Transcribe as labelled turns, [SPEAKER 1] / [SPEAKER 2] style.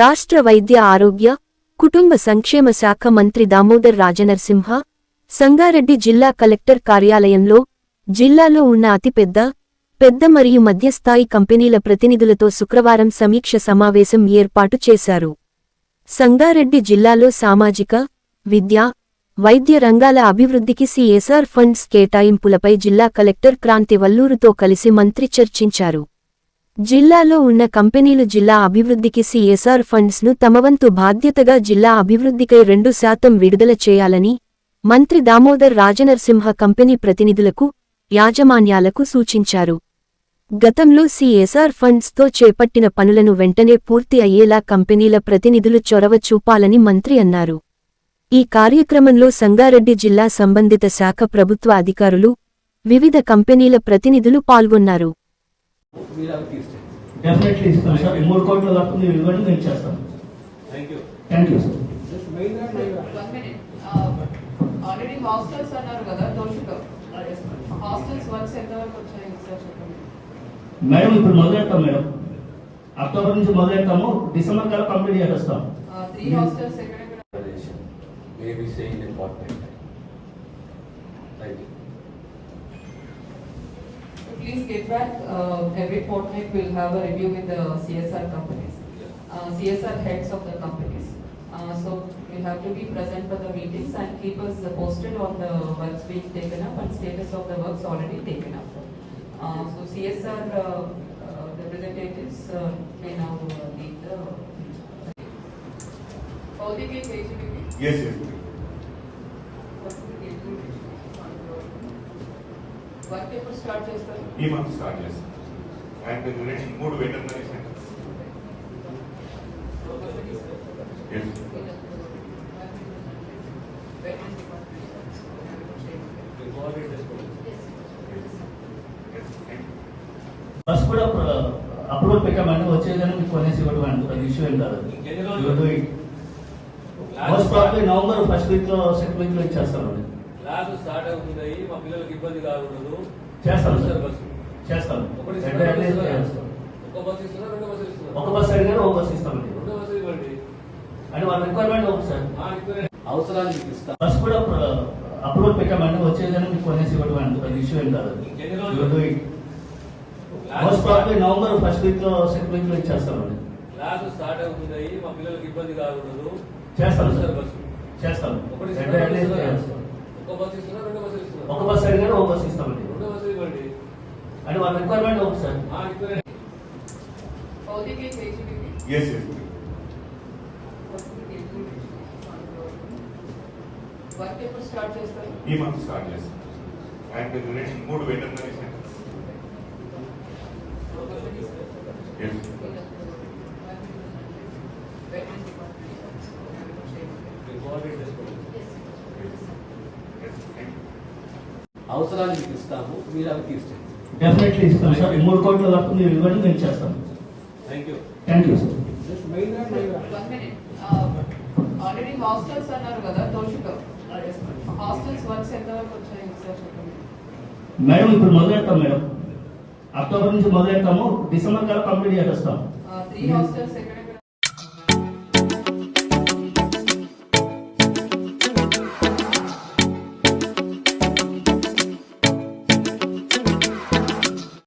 [SPEAKER 1] రాష్ట్ర వైద్య ఆరోగ్య కుటుంబ సంక్షేమ శాఖ మంత్రి దామోదర్ రాజనరసింహ సంగారెడ్డి జిల్లా కలెక్టర్ కార్యాలయంలో జిల్లాలో ఉన్న అతిపెద్ద పెద్ద మరియు మధ్యస్థాయి కంపెనీల ప్రతినిధులతో శుక్రవారం సమీక్ష సమావేశం ఏర్పాటు చేశారు. సంగారెడ్డి జిల్లాలో సామాజిక విద్య వైద్య రంగాల అభివృద్ధికి సిఎస్ఆర్ ఫండ్స్ కేటాయింపులపై జిల్లా కలెక్టర్ క్రాంతి వల్లూరుతో కలిసి మంత్రి చర్చించారు. జిల్లాలో ఉన్న కంపెనీలు జిల్లా అభివృద్ధికి సిఎస్ఆర్ ఫండ్స్ను తమవంతు బాధ్యతగా జిల్లా అభివృద్ధికై రెండు శాతం విడుదల చేయాలని మంత్రి దామోదర్ రాజనరసింహ కంపెనీ ప్రతినిధులకు యాజమాన్యాలకు సూచించారు. గతంలో సిఎస్ఆర్ ఫండ్స్తో చేపట్టిన పనులను వెంటనే పూర్తి అయ్యేలా కంపెనీల ప్రతినిధులు చొరవ చూపాలని మంత్రి అన్నారు. ఈ కార్యక్రమంలో సంగారెడ్డి జిల్లా సంబంధిత శాఖ ప్రభుత్వ అధికారులు వివిధ కంపెనీల ప్రతినిధులు పాల్గొన్నారు.
[SPEAKER 2] డెఫినెట్లీ ఇస్తాం సార్ మూడు కోట్ల మీరు ఇవ్వండి మేము చేస్తాం
[SPEAKER 3] thank you
[SPEAKER 2] sir
[SPEAKER 4] already hostels అన్నారు కదా హాస్టల్స్ వర్క్స్ ఎంతవరకు వచ్చాయి? సార్ చెప్పండి.
[SPEAKER 2] మేడం ఇప్పుడు మొదలెడతాం మేడం అక్టోబర్ నుంచి మొదలెడతాము. డిసెంబర్ కల్లా కంప్లీట్ చేసేస్తాం.
[SPEAKER 4] త్రీ హాస్టల్స్ ఎక్కడెక్కడ
[SPEAKER 3] maybe saying important. Thank you.
[SPEAKER 4] Please get back, uh, every fortnight we'll have a review with the CSR companies, uh, CSR heads of the companies. Uh, so you have to be present for the meetings and keep us posted on the works being taken up and status of the works already taken up. Uh, so CSR uh, uh, representatives uh, may now uh, lead the. Holding is HDB.
[SPEAKER 5] Yes, yes. ఈ month start చేస్తాం and రెండు మూడు veterinary centres.
[SPEAKER 2] Bus కూడా approval వచ్చేదని మీకు కొనేసి ఇవ్వడం అంటే అది ఇష్యూ ఏం కాదు? మోస్ట్ ప్రాబ్లీ నవంబర్ ఫస్ట్ వీక్లో సెకండ్ వీక్లో ఇచ్చేస్తామండి.
[SPEAKER 3] క్లాస్ స్టార్ట్ అవుతున్నాయి మా పిల్లలకి ఇబ్బంది కాకూడదు.
[SPEAKER 2] చేస్తాం సార్.
[SPEAKER 3] బస్సు
[SPEAKER 2] చేస్తాం
[SPEAKER 3] ఒకటి. ఒక బస్సు ఇస్తున్నారు రెండు బస్సు ఇస్తున్నారు.
[SPEAKER 2] ఒక బస్ అడిగారు ఒక బస్ ఇస్తామండి.
[SPEAKER 3] రెండు బస్సు ఇవ్వండి.
[SPEAKER 2] అంటే వాళ్ళ రిక్వైర్మెంట్ ఒకటి సార్?
[SPEAKER 3] అవసరానికి ఇస్తాం
[SPEAKER 2] బస్ కూడా అప్రూవల్ పెట్టామంటే వచ్చేదని మీకు కొనేసి ఇవ్వడం అది ఇష్యూ ఏం కాదు? మోస్ట్ ప్రాబ్లీ నవంబర్ ఫస్ట్ వీక్లో సెకండ్ వీక్లో ఇచ్చేస్తామండి.
[SPEAKER 3] క్లాస్ స్టార్ట్ అవుతున్నాయి మా పిల్లలకి ఇబ్బంది కాకూడదు.
[SPEAKER 2] చేస్తాం
[SPEAKER 3] సార్. బస్సు
[SPEAKER 2] చేస్తాం
[SPEAKER 3] ఒకటి
[SPEAKER 2] అంటే
[SPEAKER 3] ఇస్తున్నారు,
[SPEAKER 2] at least
[SPEAKER 3] రెండు
[SPEAKER 2] చేస్తాం.
[SPEAKER 3] ఇస్తున్నారు. ఒక బస్సు ఇస్తున్నారు రెండు బస్సు ఇస్తున్నారు
[SPEAKER 2] ఒక బస్ అడిగారు ఒక బస్ ఇస్తామండి
[SPEAKER 3] రెండు బస్సు ఇవ్వండి
[SPEAKER 2] అంటే వాళ్ళ రిక్వైర్మెంట్ ఒకటి సార్
[SPEAKER 3] మా requirement
[SPEAKER 4] Holding is HDB.
[SPEAKER 5] Yes yes ఈ మంత్ స్టార్ట్ చేస్తాం. అండ్ రెండు మూడు ఎస్
[SPEAKER 3] అవసరానికి ఇస్తాము మీరు అవి తీసుకోండి.
[SPEAKER 2] డెఫినెట్లీ ఇస్తాం సార్. మూడు కోట్ల వరకు మీరు ఇవ్వండి మేము చేస్తాం. Thank you sir
[SPEAKER 4] one minute already hostels అన్నారు కదా దోషుగా హాస్టల్స్ వర్క్స్ ఎంతవరకు వచ్చాయి సార్ చెప్పండి.
[SPEAKER 2] మేడం ఇప్పుడు మొదలెడతాం మేడం అక్టోబర్ నుంచి మొదలెడతాము. డిసెంబర్ కల్లా కంప్లీట్ చేసేస్తాం.
[SPEAKER 4] త్రీ హాస్టల్స్ ఎక్కడ